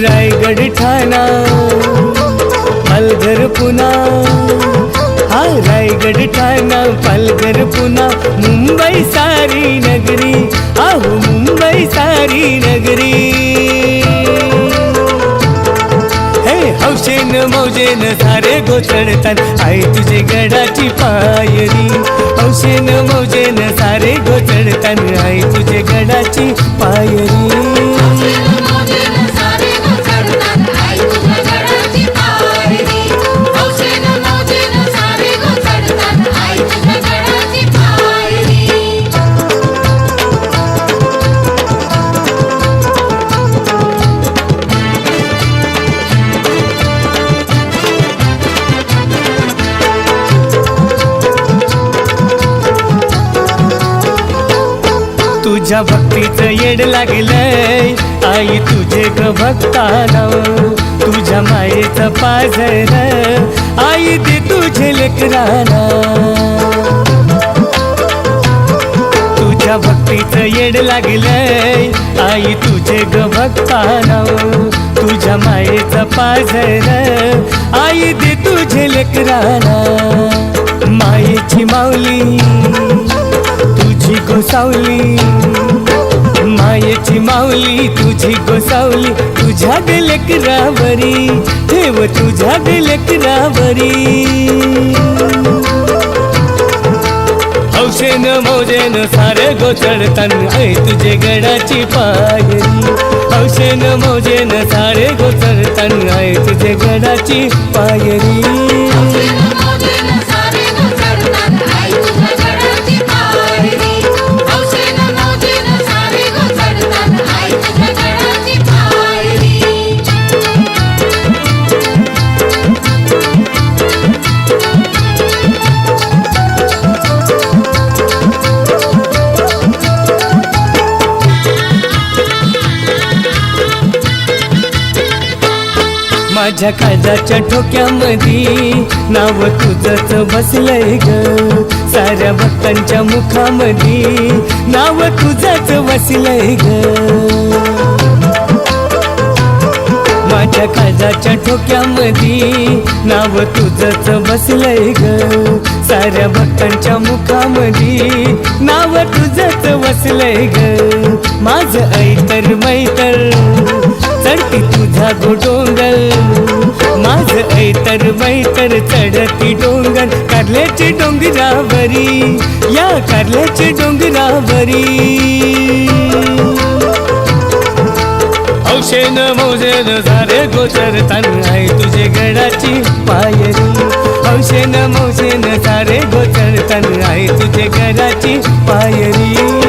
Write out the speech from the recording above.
रायगड ठाणा पालघर पुना हा रायगड ठाणा पालघर पुना मुंबई सारी नगरी. आहो मुंबई सारी नगरी. हे हौशेन मौजेन सारे गोचडतात आई तुझे गडाची पायरी. हौशेन मौजेन सारे गोचडतात आई तुझे गडाची पायरी. तुझ्या भक्तीचं येड लागलंय. आई तुझे ग भक्ताना तुझ्या मायेचं पाझर. आई दे तुझे लेकराना. तुझ्या भक्तीचं येड लागलंय. आई तुझे ग भक्ताना तुझ्या मायेचं पाझर. आई दे तुझे लेकराना. मायेची माऊली तुझी गोसावली. मायेची माऊली तुझी गोसावली तुझ्या लेकरावरी ठेव तुझ्या लेकरावरी हौशेन मौजेन सारे गोचडतान ऐ तुझे गडाची पायरी. हौशेन मौजेन सारे गोचडतान ऐ तुझे गडाची पायरी. माझ्या काळजाच्या ठोक्यामध्ये नाव तुझंच बसलंय ग. साऱ्या भक्तांच्या मुखामध्ये नाव तुझंच बसलंय ग. माझ्या काळजाच्या ठोक्यामध्ये नाव तुझंच बसलंय ग. साऱ्या भक्तांच्या मुखामध्ये नाव तुझंच बसलंय ग. माझं ऐतर मैतर चढती तुझा गो डोंगर माझं ऐतर मैतर चढती डोंगर कारल्याची डोंगरावरी या कारल्याची डोंगरावरी. औषेन मौजेन झारे गोचर आहे तुझे गडाची पायरी. औषेन मौजेन झारे गोचर आहे तुझे गडाची पायरी.